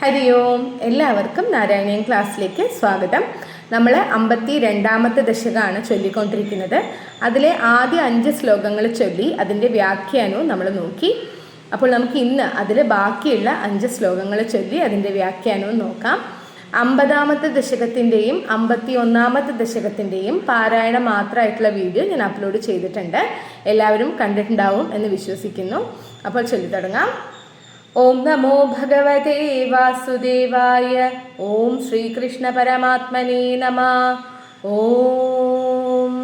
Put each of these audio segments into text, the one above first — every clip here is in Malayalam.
ഹരി ഓം. എല്ലാവർക്കും നാരായണീയൻ ക്ലാസ്സിലേക്ക് സ്വാഗതം. നമ്മൾ അമ്പത്തി രണ്ടാമത്തെ ദശകമാണ് ചൊല്ലിക്കൊണ്ടിരിക്കുന്നത്. അതിലെ ആദ്യ അഞ്ച് ശ്ലോകങ്ങൾ ചൊല്ലി അതിന്റെ വ്യാഖ്യാനവും നമ്മൾ നോക്കി. അപ്പോൾ നമുക്ക് ഇന്ന് അതിൽ ബാക്കിയുള്ള അഞ്ച് ശ്ലോകങ്ങൾ ചൊല്ലി അതിന്റെ വ്യാഖ്യാനവും നോക്കാം. അമ്പതാമത്തെ ദശകത്തിന്റെയും അമ്പത്തി ഒന്നാമത്തെ ദശകത്തിന്റെയും പാരായണം മാത്രമായിട്ടുള്ള വീഡിയോ ഞാൻ അപ്ലോഡ് ചെയ്തിട്ടുണ്ട്. എല്ലാവരും കണ്ടിട്ടുണ്ടാവും എന്ന് വിശ്വസിക്കുന്നു. അപ്പോൾ ചൊല്ലി തുടങ്ങാം ॐ नमो भगवते वासुदेवाय ॐ श्रीकृष्णपरमात्मने नमः ॐ।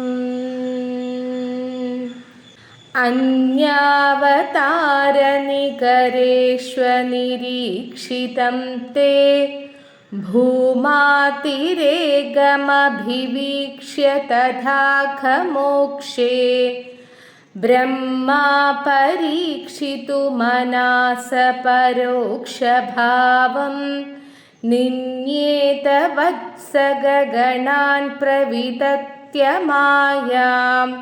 अन्यावतारनिकरेष्वनिरीक्षितं ते भूमातिरेगमभिवीक्ष्य तथाख मोक्षे ब्रह्मा परीक्षितुमनास परोक्षभावं निन्येत वत्स गगणान् प्रवितत्य मायाम्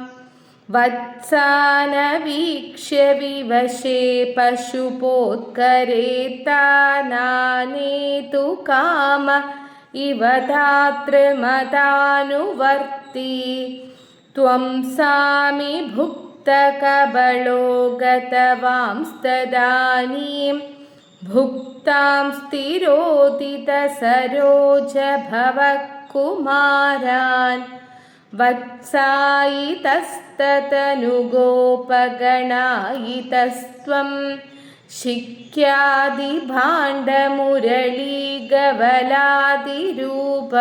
वत्सानवीक्ष्य विवशे पशुपोत्करेतानानेतु काम इव धातृमतानुवर्ति त्वं सामि कबलो गतवांस्तदानीं भुक्तां स्थिरोदितसरोजभवः कुमारान् वत्सायितस्ततनुगोपगणायितस्त्वं शिक्यादिभाण्डमुरलीगवलादिरूप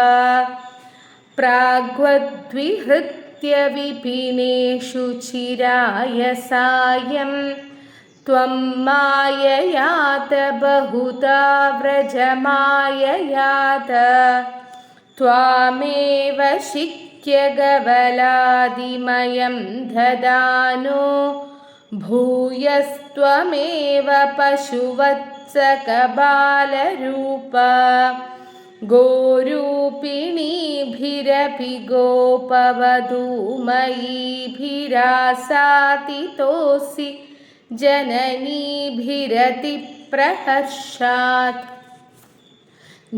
प्राग्वद्विहृत् विपिनेषु चिराय सायं त्वं माययात बहुधा व्रजमाययात त्वामेव शिक्यगवलादिमयं ददानो भूयस्त्वमेव पशुवत्सकबालरूप गोरूपिणीभिरपि गोपवधूमयीभिरासातितोऽसि जननीभिरतिप्रहर्षात्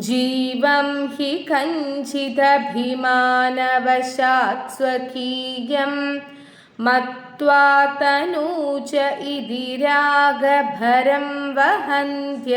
जीवं हि कञ्चिदभिमानवशात् स्वकीयं मत्वा तनूच इति रागभरं वहन्त्य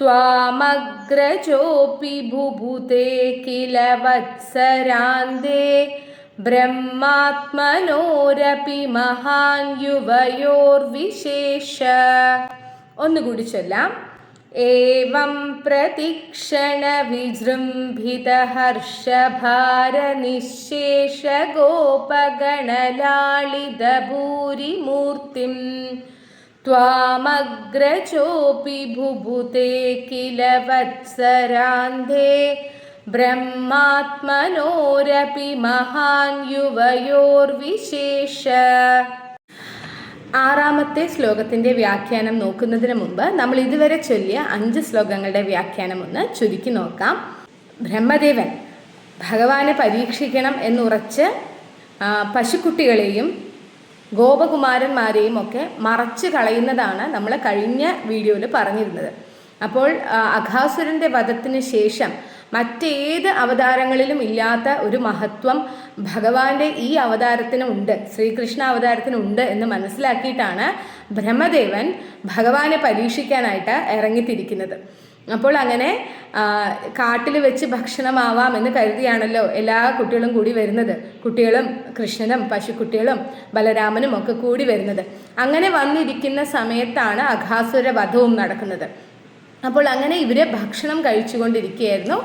त्वामग्रजोऽपि बुभुते किल वत्सरान्ते ब्रह्मात्मनोरपि महान् युवयोर्विशेष ഒന്നുകൂടി ചൊല്ലാം ഏവം പ്രതിക്ഷണ വിജൃംഭിത ഹർഷഭാര നിശേഷ ഗോപഗണലാളിത ഭൂരിമൂർത്തിം त्वामग्रजोऽपि भुभुते किल वत्सरान्धे ब्रह्मात्मनोरपि महान् युवयोर्विशेष ആറാമത്തെ ശ്ലോകത്തിൻ്റെ വ്യാഖ്യാനം നോക്കുന്നതിന് മുമ്പ് നമ്മൾ ഇതുവരെ ചൊല്ലിയ അഞ്ച് ശ്ലോകങ്ങളുടെ വ്യാഖ്യാനം ഒന്ന് ചുരുക്കി നോക്കാം ബ്രഹ്മദേവൻ ഭഗവാനെ പരീക്ഷിക്കണം എന്നുറച്ച് പശുക്കുട്ടികളെയും ഗോപകുമാരന്മാരെയും ഒക്കെ മറച്ചു കളയുന്നതാണ് നമ്മൾ കഴിഞ്ഞ വീഡിയോയിൽ പറഞ്ഞിരുന്നത്. അപ്പോൾ അഘാസുരന്റെ വധത്തിന് ശേഷം മറ്റേത് അവതാരങ്ങളിലും ഇല്ലാത്ത ഒരു മഹത്വം ഭഗവാന്റെ ഈ അവതാരത്തിന് ഉണ്ട് ശ്രീകൃഷ്ണ അവതാരത്തിന് ഉണ്ട് എന്ന് മനസ്സിലാക്കിയിട്ടാണ് ബ്രഹ്മദേവൻ ഭഗവാനെ പരീക്ഷിക്കാനായിട്ട് ഇറങ്ങിത്തിരിക്കുന്നത്. അപ്പോൾ അങ്ങനെ കാട്ടിൽ വെച്ച് ഭക്ഷണമാവാം എന്ന് കരുതിയാണല്ലോ എല്ലാ കുട്ടികളും കൂടി വരുന്നത്. കുട്ടികളും കൃഷ്ണനും പശുക്കുട്ടികളും ബലരാമനും ഒക്കെ കൂടി വരുന്നത്. അങ്ങനെ വന്നിരിക്കുന്ന സമയത്താണ് അഘാസുര വധവും നടക്കുന്നത്. അപ്പോൾ അങ്ങനെ ഇവർ ഭക്ഷണം കഴിച്ചുകൊണ്ടിരിക്കുകയായിരുന്നു.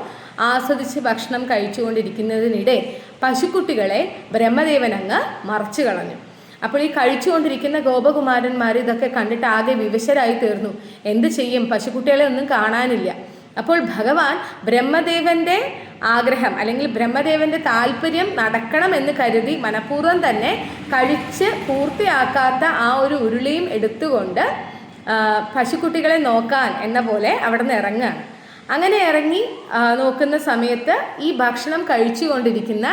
ആസ്വദിച്ച് ഭക്ഷണം കഴിച്ചുകൊണ്ടിരിക്കുന്നതിനിടെ പശുക്കുട്ടികളെ ബ്രഹ്മദേവൻ അങ്ങ് മറച്ചു കളഞ്ഞു. അപ്പോൾ ഈ കഴിച്ചുകൊണ്ടിരിക്കുന്ന ഗോപകുമാരന്മാർ ഇതൊക്കെ കണ്ടിട്ട് ആകെ വിവശരായി തീർന്നു. എന്ത് ചെയ്യും? പശുക്കുട്ടികളെ ഒന്നും കാണാനില്ല. അപ്പോൾ ഭഗവാൻ ബ്രഹ്മദേവന്റെ ആഗ്രഹം അല്ലെങ്കിൽ ബ്രഹ്മദേവന്റെ താല്പര്യം നടക്കണം എന്ന് കരുതി മനഃപൂർവം തന്നെ കഴിച്ച് പൂർത്തിയാക്കാത്ത ആ ഒരു ഉരുളിയും എടുത്തുകൊണ്ട് പശുക്കുട്ടികളെ നോക്കാൻ എന്ന പോലെ അവിടെ നിന്ന് ഇറങ്ങുകയാണ്. അങ്ങനെ ഇറങ്ങി നോക്കുന്ന സമയത്ത് ഈ ഭക്ഷണം കഴിച്ചുകൊണ്ടിരിക്കുന്ന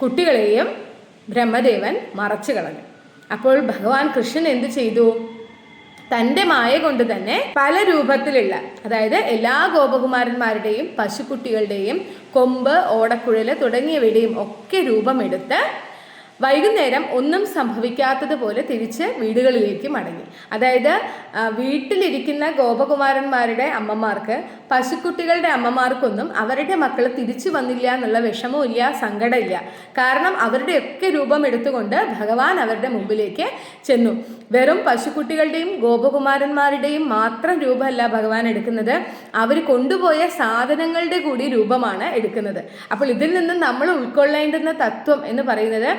കുട്ടികളെയും ബ്രഹ്മദേവൻ മറച്ചു കളഞ്ഞു. അപ്പോൾ ഭഗവാൻ കൃഷ്ണൻ എന്ത് ചെയ്തു? തന്റെ മായ കൊണ്ട് തന്നെ പല രൂപത്തിലുള്ള അതായത് എല്ലാ ഗോപകുമാരന്മാരുടെയും പശുക്കുട്ടികളുടെയും കൊമ്പ് ഓടക്കുഴൽ തുടങ്ങിയവയുടെയും ഒക്കെ രൂപമെടുത്ത് വൈകുന്നേരം ഒന്നും സംഭവിക്കാത്തതുപോലെ തിരിച്ച് വീടുകളിലേക്ക് മടങ്ങി. അതായത് വീട്ടിലിരിക്കുന്ന ഗോപകുമാരന്മാരുടെ അമ്മമാർക്ക് പശുക്കുട്ടികളുടെ അമ്മമാർക്കൊന്നും അവരുടെ മക്കൾ തിരിച്ചു വന്നില്ല എന്നുള്ള വിഷമവും ഇല്ല സങ്കടമില്ല. കാരണം അവരുടെയൊക്കെ രൂപം എടുത്തുകൊണ്ട് ഭഗവാൻ അവരുടെ മുമ്പിലേക്ക് ചെന്നു. വെറും പശുക്കുട്ടികളുടെയും ഗോപകുമാരന്മാരുടെയും മാത്രം രൂപമല്ല ഭഗവാൻ എടുക്കുന്നത്. അവർ കൊണ്ടുപോയ സാധനങ്ങളുടെ കൂടി രൂപമാണ് എടുക്കുന്നത്. അപ്പോൾ ഇതിൽ നിന്ന് നമ്മൾ ഉൾക്കൊള്ളേണ്ടുന്ന തത്വം എന്ന് പറയുന്നത്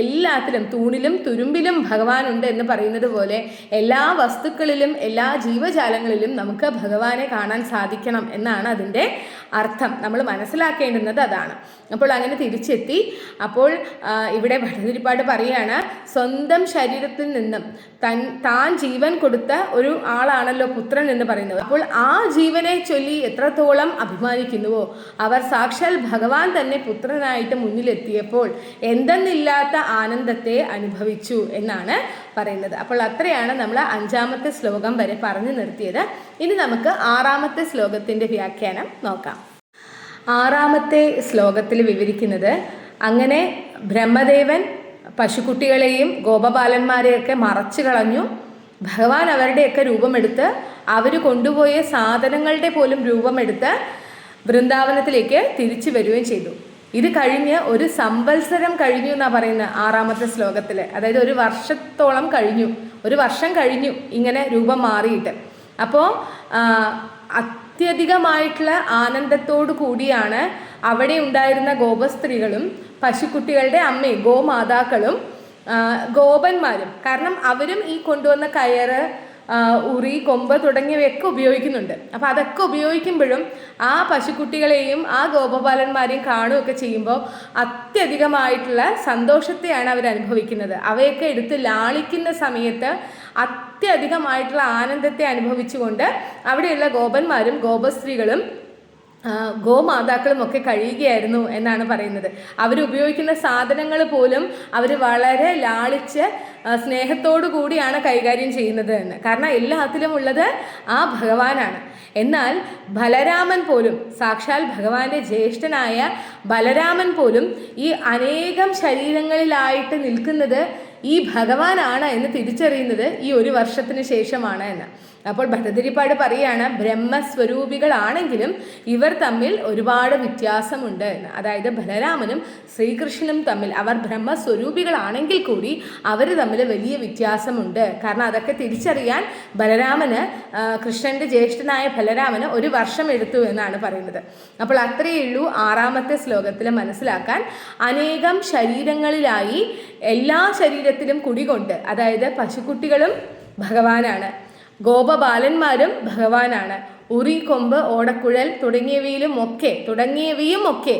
എല്ലാത്തിലും തൂണിലും തുരുമ്പിലും ഭഗവാനുണ്ട് എന്ന് പറയുന്നത് പോലെ എല്ലാ വസ്തുക്കളിലും എല്ലാ ജീവജാലങ്ങളിലും നമുക്ക് ഭഗവാനെ കാണാൻ സാധിക്കണം. എന്നാണ് അതിന്റെ അർത്ഥം. നമ്മൾ മനസ്സിലാക്കേണ്ടുന്നത് അതാണ്. അപ്പോൾ അങ്ങനെ തിരിച്ചെത്തി. അപ്പോൾ ഇവിടെ ഭട്ടതിരിപ്പാട് പറയുകയാണ് സ്വന്തം ശരീരത്തിൽ നിന്നും തൻ താൻ ജീവൻ കൊടുത്ത ഒരു ആളാണല്ലോ പുത്രൻ എന്ന് പറയുന്നത്. അപ്പോൾ ആ ജീവനെ ചൊല്ലി എത്രത്തോളം അഭിമാനിക്കുന്നുവോ അവർ സാക്ഷാൽ ഭഗവാൻ തന്നെ പുത്രനായിട്ട് മുന്നിലെത്തിയപ്പോൾ എന്തെന്നില്ലാത്ത ആനന്ദത്തെ അനുഭവിച്ചു എന്നാണ് പറയുന്നത്. അപ്പോൾ അത്രയാണ് നമ്മൾ അഞ്ചാമത്തെ ശ്ലോകം വരെ പറഞ്ഞു നിർത്തിയത്. ഇനി നമുക്ക് ആറാമത്തെ ശ്ലോകത്തിന്റെ വ്യാഖ്യാനം നോക്കാം. ആറാമത്തെ ശ്ലോകത്തിൽ വിവരിക്കുന്നത് അങ്ങനെ ബ്രഹ്മദേവൻ പശുക്കുട്ടികളെയും ഗോപബാലന്മാരെയൊക്കെ മറച്ചു കളഞ്ഞു. ഭഗവാൻ അവരുടെയൊക്കെ രൂപമെടുത്ത് അവർ കൊണ്ടുപോയ സാധനങ്ങളുടെ പോലും രൂപമെടുത്ത് വൃന്ദാവനത്തിലേക്ക് തിരിച്ചു വരികയും ചെയ്തു. ഇത് കഴിഞ്ഞ് ഒരു സംവത്സരം കഴിഞ്ഞു എന്നാണ് പറയുന്നത് ആറാമത്തെ ശ്ലോകത്തിൽ അതായത് ഒരു വർഷത്തോളം കഴിഞ്ഞു. ഒരു വർഷം കഴിഞ്ഞു ഇങ്ങനെ രൂപം മാറിയിട്ട്. അപ്പോൾ അത്യധികമായിട്ടുള്ള ആനന്ദത്തോടു കൂടിയാണ് അവിടെ ഉണ്ടായിരുന്ന ഗോപസ്ത്രീകളും പശുക്കുട്ടികളുടെ അമ്മയും ഗോമാതാക്കളും ഗോപന്മാരും. കാരണം അവരും ഈ കൊണ്ടുവന്ന കയറ് ഉറി കൊമ്പ് തുടങ്ങിയവയൊക്കെ ഉപയോഗിക്കുന്നുണ്ട്. അപ്പോൾ അതൊക്കെ ഉപയോഗിക്കുമ്പോഴും ആ പശുക്കുട്ടികളെയും ആ ഗോപപാലന്മാരെയും കാണുകയൊക്കെ ചെയ്യുമ്പോൾ അത്യധികമായിട്ടുള്ള സന്തോഷത്തെയാണ് അവർ അനുഭവിക്കുന്നത്. അവയൊക്കെ എടുത്ത് ലാളിക്കുന്ന സമയത്ത് അത്യധികമായിട്ടുള്ള ആനന്ദത്തെ അനുഭവിച്ചുകൊണ്ട് അവിടെയുള്ള ഗോപന്മാരും ഗോപസ്ത്രീകളും ഗോമാതാക്കളും ഒക്കെ കഴിയുകയായിരുന്നു എന്നാണ് പറയുന്നത്. അവരുപയോഗിക്കുന്ന സാധനങ്ങൾ പോലും അവർ വളരെ ലാളിച്ച് സ്നേഹത്തോടു കൂടിയാണ് കൈകാര്യം ചെയ്യുന്നത് എന്ന്. കാരണം എല്ലാത്തിലും ഉള്ളത് ആ ഭഗവാനാണ്. എന്നാൽ ബലരാമൻ പോലും സാക്ഷാൽ ഭഗവാന്റെ ജ്യേഷ്ഠനായ ബലരാമൻ പോലും ഈ അനേകം ശരീരങ്ങളിലായിട്ട് നിൽക്കുന്നത് ഈ ഭഗവാനാണ് എന്ന് തിരിച്ചറിയുന്നത് ഈ ഒരു വർഷത്തിന് ശേഷമാണ് എന്ന്. അപ്പോൾ ഭട്ടതിരിപ്പാട് പറയാണ് ബ്രഹ്മസ്വരൂപികളാണെങ്കിലും ഇവർ തമ്മിൽ ഒരുപാട് വ്യത്യാസമുണ്ട്. എന്ന്. അതായത് ബലരാമനും ശ്രീകൃഷ്ണനും തമ്മിൽ അവർ ബ്രഹ്മസ്വരൂപികളാണെങ്കിൽ കൂടി അവർ തമ്മിൽ വലിയ വ്യത്യാസമുണ്ട്. കാരണം അതൊക്കെ തിരിച്ചറിയാൻ ബലരാമന് കൃഷ്ണന്റെ ജ്യേഷ്ഠനായ ബലരാമന് ഒരു വർഷം എടുത്തു എന്നാണ് പറയുന്നത്. അപ്പോൾ അത്രയേ ഉള്ളൂ ആറാമത്തെ ശ്ലോകത്തിൽ മനസ്സിലാക്കാൻ. അനേകം ശരീരങ്ങളിലായി എല്ലാ ശരീരത്തിലും കുടികൊണ്ട് അതായത് പശുക്കുട്ടികളും ഭഗവാനാണ്. ഗോപബാലന്മാരും ഭഗവാനാണ്. ഉറി കൊമ്പ് ഓടക്കുഴൽ തുടങ്ങിയവയിലും ഒക്കെ തുടങ്ങിയവയും ഒക്കെ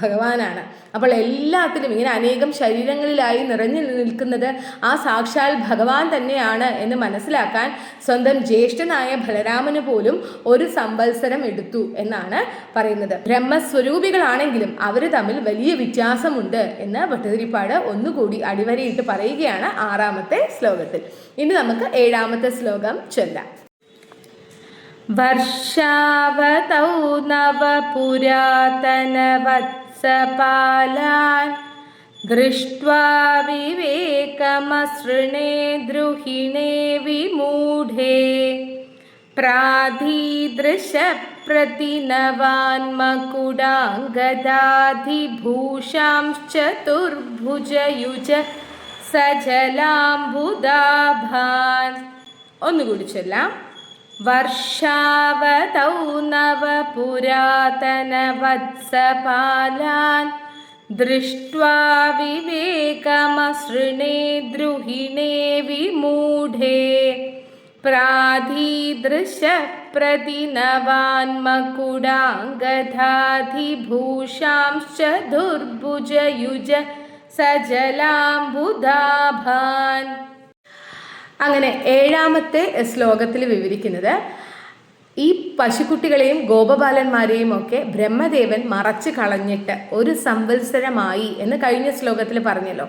ഭഗവാനാണ്. അപ്പോൾ എല്ലാത്തിലും ഇങ്ങനെ അനേകം ശരീരങ്ങളിലായി നിറഞ്ഞു നിൽക്കുന്നത് ആ സാക്ഷാൽ ഭഗവാൻ തന്നെയാണ് എന്ന് മനസ്സിലാക്കാൻ സ്വന്തം ജ്യേഷ്ഠനായ ബലരാമന് പോലും ഒരു സംവത്സരം എടുത്തു എന്നാണ് പറയുന്നത്. ബ്രഹ്മസ്വരൂപികളാണെങ്കിലും അവർ തമ്മിൽ വലിയ വ്യത്യാസമുണ്ട് എന്ന് ഭട്ടതിരിപ്പാട് ഒന്നുകൂടി അടിവരയിട്ട് പറയുകയാണ് ആറാമത്തെ ശ്ലോകത്തിൽ. ഇനി നമുക്ക് ഏഴാമത്തെ ശ്ലോകം ചൊല്ലാം. വർഷാവതൗ നവപുരാതനവത്സപാലാൻ दृष्ट्वा विवेकमसृणे द्रुहिणे വിമൂഢേ. പ്രാധീദൃശപ്രതിനവാൻമകുടാംഗദാധിഭൂഷാംശ്ചതുർഭുജയുജ സജലാംബുദാഭാൻ. ഒന്നുകൂടി ചൊല്ലാം. വർഷാവതൗ നവപുരാതനവത്സപാലാൻ ദൃഷ്ട്വാ വിവേകമസൃണേ ദ്രുഹിണേ വിമൂഢേ. പ്രാധീദൃശപ്രതിനവാന്മകുടാംഗധാധിഭൂഷാംശ്ച ദുർഭുജയുജ സജലാംബുധാഭാൻ അങ്ങനെ ഏഴാമത്തെ ശ്ലോകത്തിൽ വിവരിക്കുന്നത് ഈ പശുക്കുട്ടികളെയും ഗോപബാലന്മാരെയും ഒക്കെ ബ്രഹ്മദേവൻ മറച്ചു കളഞ്ഞിട്ട് ഒരു സംവത്സരമായി എന്ന് കഴിഞ്ഞ ശ്ലോകത്തിൽ പറഞ്ഞല്ലോ.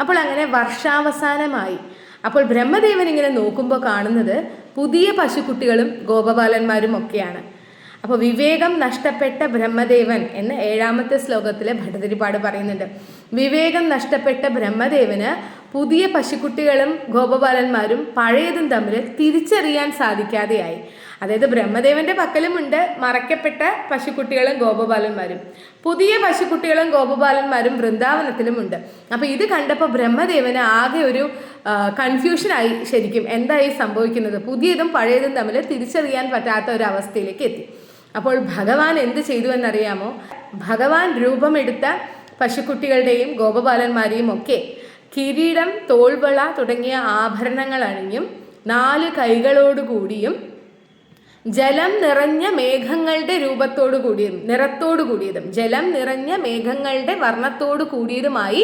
അപ്പോൾ അങ്ങനെ വർഷാവസാനമായി. അപ്പോൾ ബ്രഹ്മദേവൻ ഇങ്ങനെ നോക്കുമ്പോൾ കാണുന്നത് പുതിയ പശുക്കുട്ടികളും ഗോപബാലന്മാരും ഒക്കെയാണ്. അപ്പോൾ വിവേകം നഷ്ടപ്പെട്ട ബ്രഹ്മദേവൻ എന്ന് ഏഴാമത്തെ ശ്ലോകത്തിലെ ഭട്ടതിരിപ്പാട് പറയുന്നുണ്ട്. വിവേകം നഷ്ടപ്പെട്ട ബ്രഹ്മദേവന് പുതിയ പശുക്കുട്ടികളും ഗോപബാലന്മാരും പഴയതും തമ്മിൽ തിരിച്ചറിയാൻ സാധിക്കാതെയായി. അതായത് ബ്രഹ്മദേവന്റെ പക്കലുമുണ്ട് മറക്കപ്പെട്ട പശുക്കുട്ടികളും ഗോപബാലന്മാരും. പുതിയ പശുക്കുട്ടികളും ഗോപബാലന്മാരും വൃന്ദാവനത്തിലുമുണ്ട്. അപ്പോൾ ഇത് കണ്ടപ്പോൾ ബ്രഹ്മദേവന് ആകെ ഒരു കൺഫ്യൂഷനായി ശരിക്കും എന്തായി സംഭവിക്കുന്നത്? പുതിയതും പഴയതും തമ്മിൽ തിരിച്ചറിയാൻ പറ്റാത്ത ഒരു അവസ്ഥയിലേക്ക് എത്തി. അപ്പോൾ ഭഗവാൻ എന്ത് ചെയ്തു എന്നറിയാമോ ഭഗവാൻ രൂപമെടുത്ത പശുക്കുട്ടികളുടെയും ഗോപബാലന്മാരെയും ഒക്കെ കിരീടം തോൾവള തുടങ്ങിയ ആഭരണങ്ങൾ അണിഞ്ഞും നാല് കൈകളോടുകൂടിയും ജലം നിറഞ്ഞ മേഘങ്ങളുടെ രൂപത്തോടു കൂടിയതും നിറത്തോടു കൂടിയതും ജലം നിറഞ്ഞ മേഘങ്ങളുടെ വർണത്തോടു കൂടിയതുമായി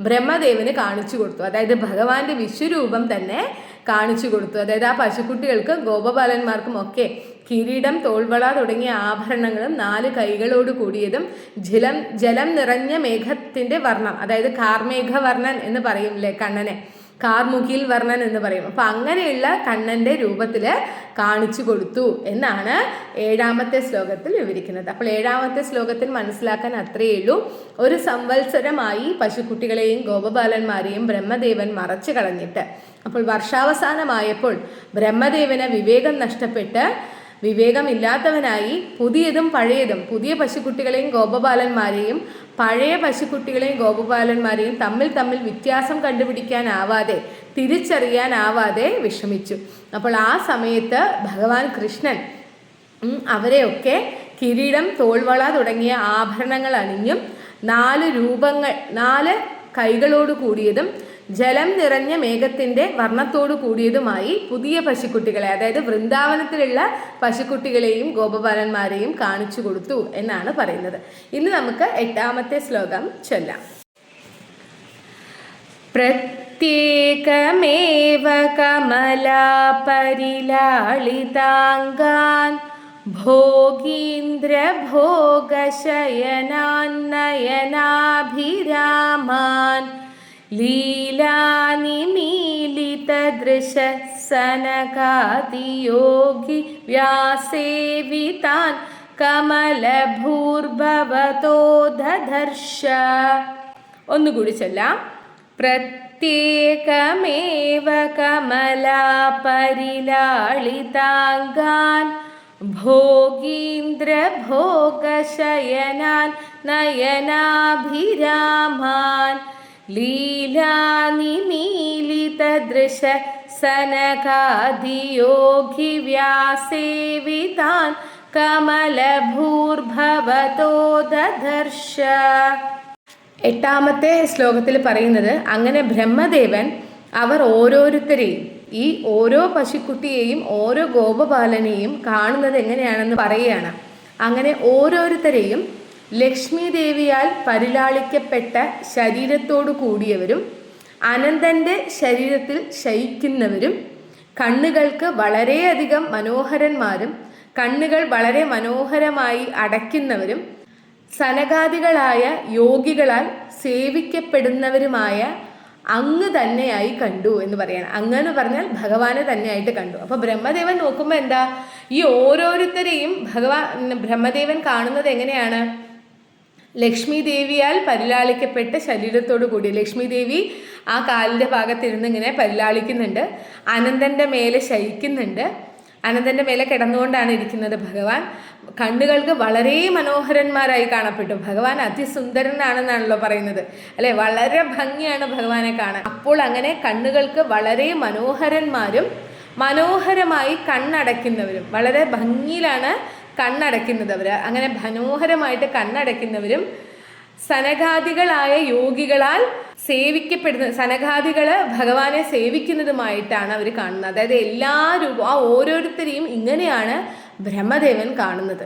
ബ്രഹ്മദേവന് കാണിച്ചു കൊടുത്തു. അതായത് ഭഗവാന്റെ വിശ്വരൂപം തന്നെ കാണിച്ചു കൊടുത്തു. അതായത് ആ പശുക്കുട്ടികൾക്കും ഗോപബാലന്മാർക്കും ഒക്കെ കിരീടം തോൾവള തുടങ്ങിയ ആഭരണങ്ങളും നാല് കൈകളോട് കൂടിയതും ജലം ജലം നിറഞ്ഞ മേഘത്തിന്റെ വർണം അതായത് കാർമേഘവർണൻ എന്ന് പറയും കണ്ണനെ. കാർമുകിൽ വർണൻ എന്ന് പറയും. അപ്പം അങ്ങനെയുള്ള കണ്ണന്റെ രൂപത്തിൽ കാണിച്ചു കൊടുത്തു എന്നാണ് ഏഴാമത്തെ ശ്ലോകത്തിൽ വിവരിക്കുന്നത്. അപ്പോൾ ഏഴാമത്തെ ശ്ലോകത്തിൽ മനസ്സിലാക്കാൻ അത്രയേ ഉള്ളൂ. ഒരു സംവത്സരമായി പശുക്കുട്ടികളെയും ഗോപബാലന്മാരെയും ബ്രഹ്മദേവൻ മറച്ചു കളഞ്ഞിട്ട്. അപ്പോൾ വർഷാവസാനമായപ്പോൾ ബ്രഹ്മദേവന് വിവേകം നഷ്ടപ്പെട്ട് വിവേകമില്ലാത്തവനായി പുതിയതും പഴയതും പുതിയ പശുക്കുട്ടികളെയും ഗോപബാലന്മാരെയും പഴയ പശുക്കുട്ടികളെയും ഗോപബാലന്മാരെയും തമ്മിൽ തമ്മിൽ വ്യത്യാസം കണ്ടുപിടിക്കാനാവാതെ തിരിച്ചറിയാനാവാതെ വിഷമിച്ചു. അപ്പോൾ ആ സമയത്ത് ഭഗവാൻ കൃഷ്ണൻ അവരെയൊക്കെ കിരീടം തോൾവള തുടങ്ങിയ ആഭരണങ്ങൾ അണിഞ്ഞും നാല് രൂപങ്ങൾ നാല് കൈകളോട് കൂടിയതും ജലം നിറഞ്ഞ മേഘത്തിന്റെ വർണത്തോടു കൂടിയതുമായി പുതിയ പശുക്കുട്ടികളെ അതായത് വൃന്ദാവനത്തിലുള്ള പശുക്കുട്ടികളെയും ഗോപബാലന്മാരെയും കാണിച്ചു കൊടുത്തു എന്നാണ് പറയുന്നത്. ഇന്ന് നമുക്ക് എട്ടാമത്തെ ശ്ലോകം ചൊല്ലാം. പ്രത്യേകമേവ കമലാപരിലാളിതാംഗാൻ ഭോഗീന്ദ്രഭോഗശയനാന്നയനാഭിരാമാൻ लीलानिमीलितदृशसनकादियोगि व्यासेवितान् കമലഭൂർഭവതോ ദധർഷ ഒന്നുകൂടി ചൊല്ലാം പ്രത്യേകമേവ കമലാപരിലാളിതാംഗാൻ ഭോഗീന്ദ്രഭോഗശയനാൻ നയനാഭിരാമാൻ लीलानिमीलितदृश सनकाधियोगिव्यासेवितान् കമലഭൂർഭവതോ ദധർഷ എട്ടാമത്തെ ശ്ലോകത്തിൽ പറയുന്നത് അങ്ങനെ ബ്രഹ്മദേവൻ അവർ ഓരോരുത്തരെയും ഈ ഓരോ പശുക്കുട്ടിയെയും ഓരോ ഗോപബാലനെയും കാണുന്നത് എങ്ങനെയാണെന്ന് പറയുകയാണ് അങ്ങനെ ഓരോരുത്തരെയും ലക്ഷ്മി ദേവിയാൽ പരിലാളിക്കപ്പെട്ട ശരീരത്തോടു കൂടിയവരും അനന്തന്റെ ശരീരത്തിൽ ശയിക്കുന്നവരും കണ്ണുകൾക്ക് വളരെയധികം മനോഹരന്മാരും കണ്ണുകൾ വളരെ മനോഹരമായി അടയ്ക്കുന്നവരും സനകാദികളായ യോഗികളാൽ സേവിക്കപ്പെടുന്നവരുമായ അങ്ങ് തന്നെയായി കണ്ടു എന്ന് പറയാണ്. അങ്ങ് എന്ന് പറഞ്ഞാൽ ഭഗവാനെ തന്നെയായിട്ട് കണ്ടു. അപ്പോൾ ബ്രഹ്മദേവൻ നോക്കുമ്പോൾ എന്താ? ഈ ഓരോരുത്തരെയും ഭഗവാൻ ബ്രഹ്മദേവൻ കാണുന്നത് എങ്ങനെയാണ്? ലക്ഷ്മി ദേവിയാൽ പരിലാളിക്കപ്പെട്ട ശരീരത്തോടു കൂടി. ലക്ഷ്മി ദേവി ആ കാലിന്റെ ഭാഗത്തിരുന്ന് ഇങ്ങനെ പരിലാളിക്കുന്നുണ്ട്. അനന്തന്റെ മേലെ ശയിക്കുന്നുണ്ട്. അനന്തന്റെ മേലെ കിടന്നുകൊണ്ടാണ് ഇരിക്കുന്നത് ഭഗവാൻ. കണ്ണുകൾക്ക് വളരെ മനോഹരന്മാരായി കാണപ്പെട്ടു. ഭഗവാൻ അതിസുന്ദരനാണെന്നാണല്ലോ പറയുന്നത്. അല്ലെ? വളരെ ഭംഗിയാണ് ഭഗവാനെ കാണാൻ. അപ്പോൾ അങ്ങനെ കണ്ണുകൾക്ക് വളരെ മനോഹരന്മാരും മനോഹരമായി കണ്ണടയ്ക്കുന്നവരും വളരെ ഭംഗിയിലാണ് കണ്ണടയ്ക്കുന്നത് അവർ അങ്ങനെ മനോഹരമായിട്ട് കണ്ണടയ്ക്കുന്നവരും സനഘാദികളായ യോഗികളാൽ സേവിക്കപ്പെടുന്ന സനകാദികൾ ഭഗവാനെ സേവിക്കുന്നതുമായിട്ടാണ് അവർ കാണുന്നത്. അതായത് എല്ലാ രൂപ ആ ഓരോരുത്തരെയും ഇങ്ങനെയാണ് ബ്രഹ്മദേവൻ കാണുന്നത്.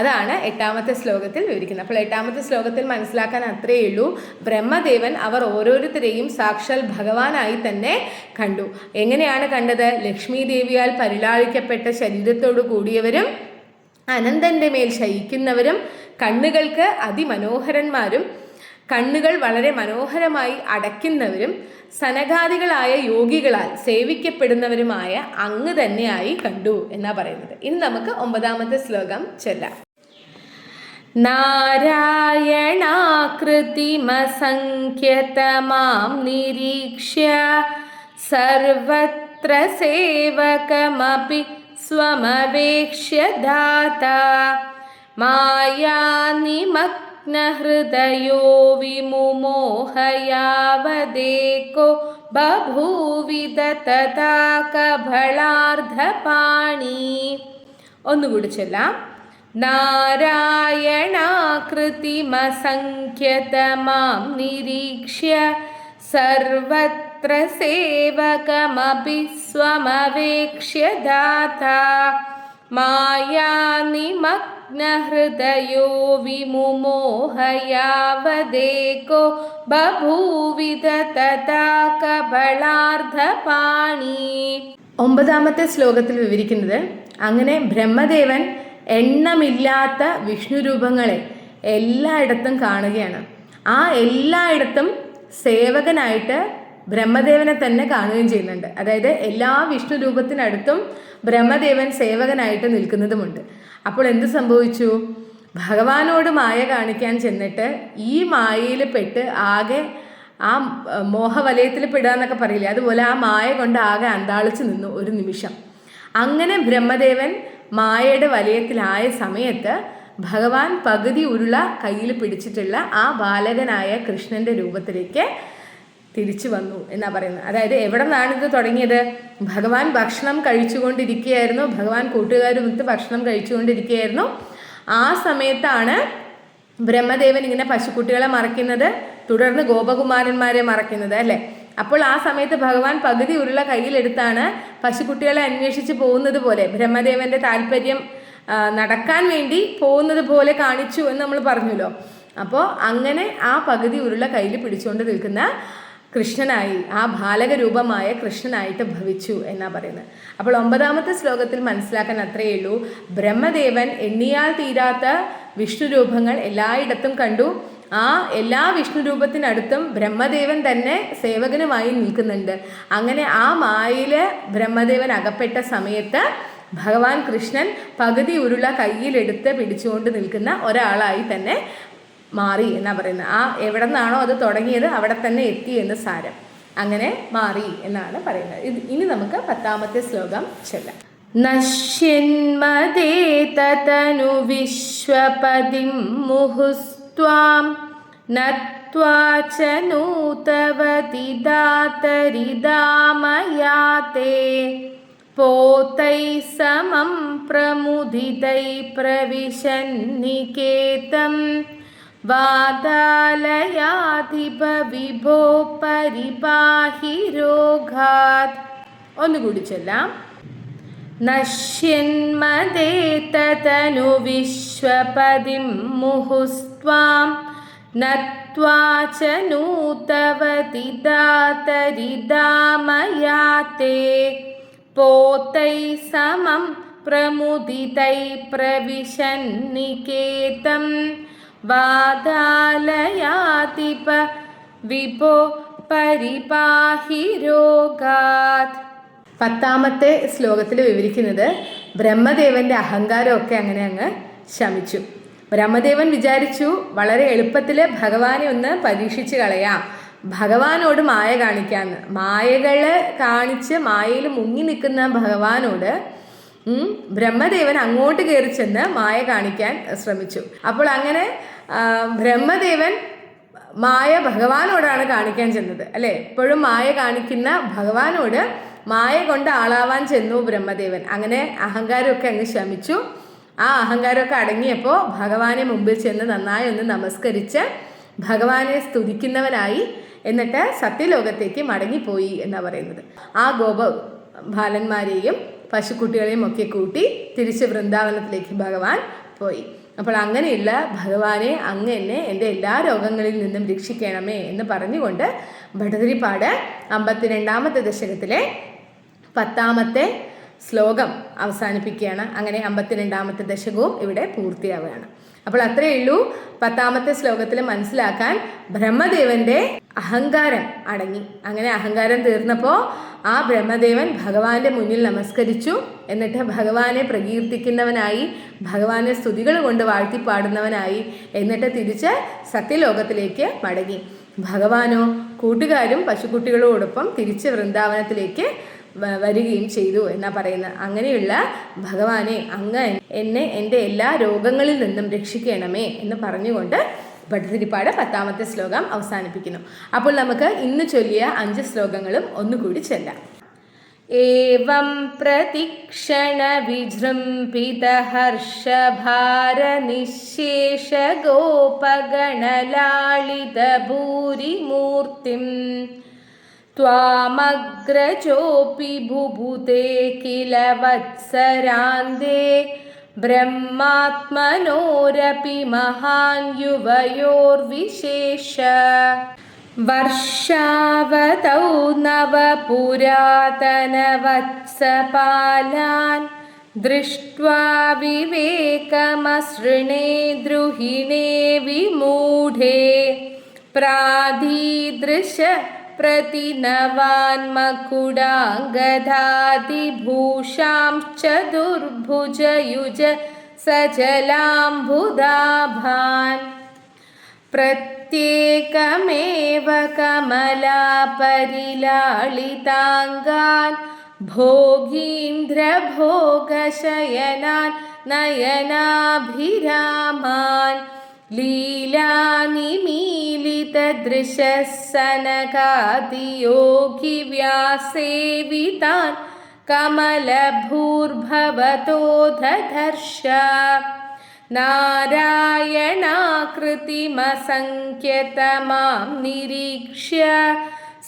അതാണ് എട്ടാമത്തെ ശ്ലോകത്തിൽ വിവരിക്കുന്നത്. അപ്പോൾ എട്ടാമത്തെ ശ്ലോകത്തിൽ മനസ്സിലാക്കാൻ അത്രയേ ഉള്ളൂ. ബ്രഹ്മദേവൻ അവർ ഓരോരുത്തരെയും സാക്ഷാൽ ഭഗവാനായി തന്നെ കണ്ടു. എങ്ങനെയാണ് കണ്ടത്? ലക്ഷ്മി ദേവിയാൽ പരിലാളിക്കപ്പെട്ട ശരീരത്തോടു കൂടിയവരും അനന്തന്റെ മേൽ ശയിക്കുന്നവരും കണ്ണുകൾക്ക് അതിമനോഹരന്മാരും കണ്ണുകൾ വളരെ മനോഹരമായി അടയ്ക്കുന്നവരും സനകാദികളായ യോഗികളാൽ സേവിക്കപ്പെടുന്നവരുമായ അങ്ങ് തന്നെയായി കണ്ടു എന്നാ പറയുന്നത്. ഇനി നമുക്ക് ഒമ്പതാമത്തെ ശ്ലോകം ചെല്ലാം. നാരായണാകൃതിമസംഖ്യതമാം നിരീക്ഷ്യ സർവത്ര സേവകമപി സ്വമവേക്ഷ്യ ദാതാ. മായാനിമഗ്നഹൃദയോ വിമുമോഹയാവദേകോ ബഭൂവിത തഥാ കഭളാർദ്ധപാണി ഒന്നുകൂടി ചെല്ലാം. നാരായണാകൃതിമസംഖ്യതമാം നിരീക്ഷ്യ സർവത്ര സേവകമപി दाता ദാതാ മായാനിമഗ്നഹൃദയോ വിമുമോഹയാവദേകോ बभूविध തഥാ कबलार्धपाणि। ഒമ്പതാമത്തെ ശ്ലോകത്തിൽ വിവരിക്കുന്നത് അങ്ങനെ ബ്രഹ്മദേവൻ എണ്ണമില്ലാത്ത വിഷ്ണു രൂപങ്ങളെ എല്ലായിടത്തും കാണുകയാണ്. ആ എല്ലായിടത്തും സേവകനായിട്ട് ബ്രഹ്മദേവനെ തന്നെ കാണുകയും ചെയ്യുന്നുണ്ട്. അതായത് എല്ലാ വിഷ്ണു രൂപത്തിനടുത്തും ബ്രഹ്മദേവൻ സേവകനായിട്ട് നിൽക്കുന്നതുമുണ്ട്. അപ്പോൾ എന്ത് സംഭവിച്ചു? ഭഗവാനോട് മായ കാണിക്കാൻ ചെന്നിട്ട് ഈ മായയിൽ പെട്ട് ആകെ ആ മോഹവലയത്തിൽ പെടുക എന്നൊക്കെ പറയില്ലേ? അതുപോലെ ആ മായ കൊണ്ട് ആകെ അന്താളിച്ച് നിന്നു ഒരു നിമിഷം. അങ്ങനെ ബ്രഹ്മദേവൻ മായയുടെ വലയത്തിലായ സമയത്ത് ഭഗവാൻ പകുതി ഉരുള കയ്യിൽ പിടിച്ചിട്ടുള്ള ആ ബാലകനായ കൃഷ്ണന്റെ രൂപത്തിലേക്ക് തിരിച്ചു വന്നു എന്നാ പറയുന്നത്. അതായത് എവിടെ നിന്നാണിത് തുടങ്ങിയത്? ഭഗവാൻ ഭക്ഷണം കഴിച്ചുകൊണ്ടിരിക്കുകയായിരുന്നു. ഭഗവാൻ കൂട്ടുകാരുമൊത്ത് ഭക്ഷണം കഴിച്ചുകൊണ്ടിരിക്കുകയായിരുന്നു. ആ സമയത്താണ് ബ്രഹ്മദേവൻ ഇങ്ങനെ പശുക്കുട്ടികളെ മറയ്ക്കുന്നത് തുടർന്ന് ഗോപകുമാരന്മാരെ മറയ്ക്കുന്നത് അല്ലേ? അപ്പോൾ ആ സമയത്ത് ഭഗവാൻ പകുതി ഉരുള കയ്യിലെടുത്താണ് പശുക്കുട്ടികളെ അന്വേഷിച്ച് പോകുന്നത് പോലെ ബ്രഹ്മദേവന്റെ താല്പര്യം നടക്കാൻ വേണ്ടി പോകുന്നത് പോലെ കാണിച്ചു എന്ന് നമ്മൾ പറഞ്ഞല്ലോ. അപ്പോൾ അങ്ങനെ ആ പകുതി ഉരുള കയ്യിൽ പിടിച്ചുകൊണ്ട് നിൽക്കുന്ന കൃഷ്ണനായി ആ ബാലകരൂപമായ കൃഷ്ണനായിട്ട് ഭവിച്ചു എന്നാ പറയുന്നത്. അപ്പോൾ ഒമ്പതാമത്തെ ശ്ലോകത്തിൽ മനസ്സിലാക്കാൻ അത്രയേ ഉള്ളൂ. ബ്രഹ്മദേവൻ എണ്ണിയാൽ തീരാത്ത വിഷ്ണു രൂപങ്ങൾ എല്ലായിടത്തും കണ്ടു. ആ എല്ലാ വിഷ്ണു രൂപത്തിനടുത്തും ബ്രഹ്മദേവൻ തന്നെ സേവകനുമായി നിൽക്കുന്നുണ്ട്. അങ്ങനെ ആ മായിൽ ബ്രഹ്മദേവൻ അകപ്പെട്ട സമയത്ത് ഭഗവാൻ കൃഷ്ണൻ പകുതി ഉരുള കയ്യിലെടുത്ത് പിടിച്ചുകൊണ്ട് നിൽക്കുന്ന ഒരാളായി തന്നെ മാറി എന്നാണ് പറയുന്നത്. ആ എവിടെ നിന്നാണോ അത് തുടങ്ങിയത് അവിടെ തന്നെ എത്തി എന്ന് സാരം. അങ്ങനെ മാറി എന്നാണ് പറയുന്നത്. ഇത് ഇനി നമുക്ക് പത്താമത്തെ ശ്ലോകം ചെല്ലാം. നശ്യന്മതേ തതനു വിശ്വപതിം മുഹുസ്ത്വാം നത്വാച നൂതവതി പോതൈ സമം പ്രമുദിതൈ പ്രവിശന്നികേതം വാതാലയാധിപ വിഭോ പരിപാഹി രോഗാത് ഒന്നുകൂടി ചൊല്ലാം. നശ്യന്മദേതനു വിശ്വപതിം മുഹുസ്വാം നത്വാച നൂതവതി ദാതരിദാമയാ തേ സമം പ്രമുദിതൈ പ്രവിശന്നികേതം. വാദാലയാതിപ വിഭോ പരിപാഹി രോഗാത്. പത്താമത്തെ ശ്ലോകത്തിൽ വിവരിക്കുന്നത് ബ്രഹ്മദേവന്റെ അഹങ്കാരമൊക്കെ അങ്ങനെ അങ്ങ് ശമിച്ചു. ബ്രഹ്മദേവൻ വിചാരിച്ചു വളരെ എളുപ്പത്തിൽ ഭഗവാനെ ഒന്ന് പരീക്ഷിച്ച് കളയാം. ഭഗവാനോട് മായ കാണിക്കാന്ന്. മായകളെ കാണിച്ച് മായയിൽ മുങ്ങി നിൽക്കുന്ന ഭഗവാനോട് ബ്രഹ്മദേവൻ അങ്ങോട്ട് കയറി ചെന്ന് മായ കാണിക്കാൻ ശ്രമിച്ചു. അപ്പോൾ അങ്ങനെ ബ്രഹ്മദേവൻ മായ ഭഗവാനോടാണ് കാണിക്കാൻ ചെന്നത് അല്ലേ? എപ്പോഴും മായ കാണിക്കുന്ന ഭഗവാനോട് മായ കൊണ്ട് ആളാവാൻ ചെന്നു ബ്രഹ്മദേവൻ. അങ്ങനെ അഹങ്കാരമൊക്കെ അങ്ങ് ശമിച്ചു. ആ അഹങ്കാരമൊക്കെ അടങ്ങിയപ്പോൾ ഭഗവാനെ മുമ്പിൽ ചെന്ന് നന്നായി ഒന്ന് നമസ്കരിച്ച് ഭഗവാനെ സ്തുതിക്കുന്നവനായി എന്നിട്ട് സത്യലോകത്തേക്ക് മടങ്ങിപ്പോയി എന്നാണ് പറയുന്നത്. ആ ഗോപ ബാലന്മാരെയും പശുക്കുട്ടികളെയും ഒക്കെ കൂട്ടി തിരിച്ച് വൃന്ദാവനത്തിലേക്ക് ഭഗവാൻ പോയി. അപ്പോൾ അങ്ങനെയുള്ള ഭഗവാനെ അങ്ങ് എന്നെ എന്റെ എല്ലാ രോഗങ്ങളിൽ നിന്നും രക്ഷിക്കണമേ എന്ന് പറഞ്ഞുകൊണ്ട് ഭട്ടതിരിപ്പാട് അമ്പത്തിരണ്ടാമത്തെ ദശകത്തിലെ പത്താമത്തെ ശ്ലോകം അവസാനിപ്പിക്കുകയാണ്. അങ്ങനെ അമ്പത്തിരണ്ടാമത്തെ ദശകവും ഇവിടെ പൂർത്തിയാവുകയാണ്. അപ്പോൾ അത്രയേ ഉള്ളൂ. പത്താമത്തെ ശ്ലോകത്തിൽ മനസ്സിലാക്കാൻ ബ്രഹ്മദേവന്റെ അഹങ്കാരം അടങ്ങി. അങ്ങനെ അഹങ്കാരം തീർന്നപ്പോൾ ആ ബ്രഹ്മദേവൻ ഭഗവാന്റെ മുന്നിൽ നമസ്കരിച്ചു. എന്നിട്ട് ഭഗവാനെ പ്രകീർത്തിക്കുന്നവനായി ഭഗവാനെ സ്തുതികൾ കൊണ്ട് വാഴ്ത്തിപ്പാടുന്നവനായി എന്നിട്ട് തിരിച്ച് സത്യലോകത്തിലേക്ക് മടങ്ങി. ഭഗവാനോ കൂട്ടുകാരും പശുക്കുട്ടികളോടൊപ്പം തിരിച്ച് വൃന്ദാവനത്തിലേക്ക് വരികയും ചെയ്തു എന്നാ പറയുന്നത് അങ്ങനെയുള്ള ഭഗവാനെ അങ്ങ് എന്നെ എന്റെ എല്ലാ രോഗങ്ങളിൽ നിന്നും രക്ഷിക്കണമേ എന്ന് പറഞ്ഞുകൊണ്ട് ഭട്ടതിരിപ്പാട് പത്താമത്തെ ശ്ലോകം അവസാനിപ്പിക്കുന്നു. അപ്പോൾ നമുക്ക് ഇന്ന് ചൊല്ലിയ അഞ്ച് ശ്ലോകങ്ങളും ഒന്നുകൂടി ചൊല്ലാം. ഏവം പ്രതിക്ഷണ त्वामग्रजोऽपि बुभुते किल वत्सरान्ते ब्रह्मात्मनोरपि महान् युवयोर्विशेष वर्षावतौ नवपुरातनवत्सपालान् दृष्ट्वा विवेकमसृणे द्रुहिणे विमूढे प्राधीदृश प्रतिनवान्मकुडाङ्गधातिभूषांश्च दुर्भुजयुज सजलाम्बुदाभान् प्रत्येकमेव कमलापरिलालिताङ्गान् भोगीन्द्रभोगशयनान् नयनाभिरामान् लीलानिमीलितदृशः सनकादियोगिव्यासेवितान् कमलभूर्भवतो दधर्ष नारायणाकृतिमसङ्ख्यतमां निरीक्ष्य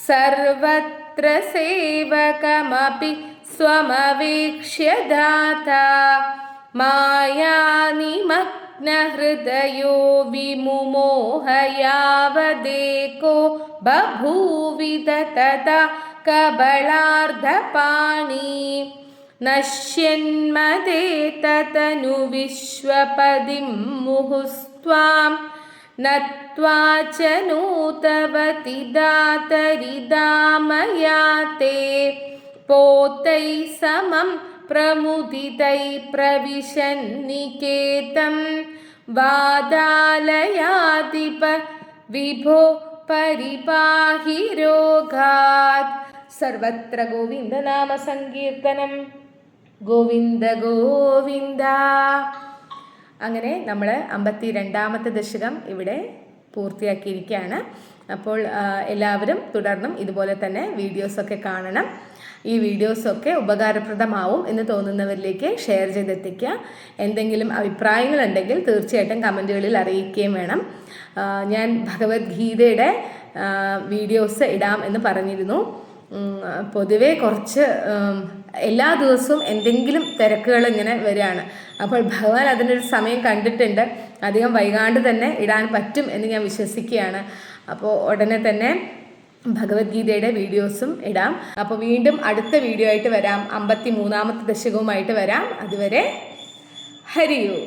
सर्वत्र सेवकमपि स्वमवेक्ष्य दाता मायानिमग्नहृदयो विमुमोह यावदेको बभूविद तदा कबलार्धपाणि नश्यन्मदे ततनु विश्वपदिं मुहुस्त्वां नत्वा च नूतवति दातरिदामयाते पोतैः പ്രമുദിതൈ പ്രവിശന്നികേതം വാതാലയാധിപ വിഭോ പരിപാഹി രോഗാത് സർവത്ര ഗോവിന്ദനാമ സങ്കീർത്തനം ഗോവിന്ദ ഗോവിന്ദ. അങ്ങനെ നമ്മൾ അമ്പത്തി രണ്ടാമത്തെ ദശകം ഇവിടെ പൂർത്തിയാക്കിയിരിക്കുകയാണ്. അപ്പോൾ എല്ലാവരും തുടർന്നും ഇതുപോലെ തന്നെ വീഡിയോസൊക്കെ കാണണം. ഈ വീഡിയോസൊക്കെ ഉപകാരപ്രദമാവും എന്ന് തോന്നുന്നവരിലേക്ക് ഷെയർ ചെയ്തെത്തിക്കുക. എന്തെങ്കിലും അഭിപ്രായങ്ങളുണ്ടെങ്കിൽ തീർച്ചയായിട്ടും കമന്റുകളിൽ അറിയിക്കുകയും വേണം. ഞാൻ ഭഗവത്ഗീതയുടെ വീഡിയോസ് ഇടാം എന്ന് പറഞ്ഞിരുന്നു. പൊതുവേ കുറച്ച് എല്ലാ ദിവസവും എന്തെങ്കിലും തിരക്കുകൾ ഇങ്ങനെ വരികയാണ്. അപ്പോൾ ഭഗവാൻ അതിനൊരു സമയം കണ്ടിട്ടുണ്ട്. അധികം വൈകാണ്ട് തന്നെ ഇടാൻ പറ്റും എന്ന് ഞാൻ വിശ്വസിക്കുകയാണ്. അപ്പോൾ ഉടനെ തന്നെ ഭഗവത്ഗീതയുടെ വീഡിയോസും ഇടാം. അപ്പോൾ വീണ്ടും അടുത്ത വീഡിയോ ആയിട്ട് വരാം. അമ്പത്തി മൂന്നാമത്തെ ദശകവുമായിട്ട് വരാം. അതുവരെ ഹരിയോ.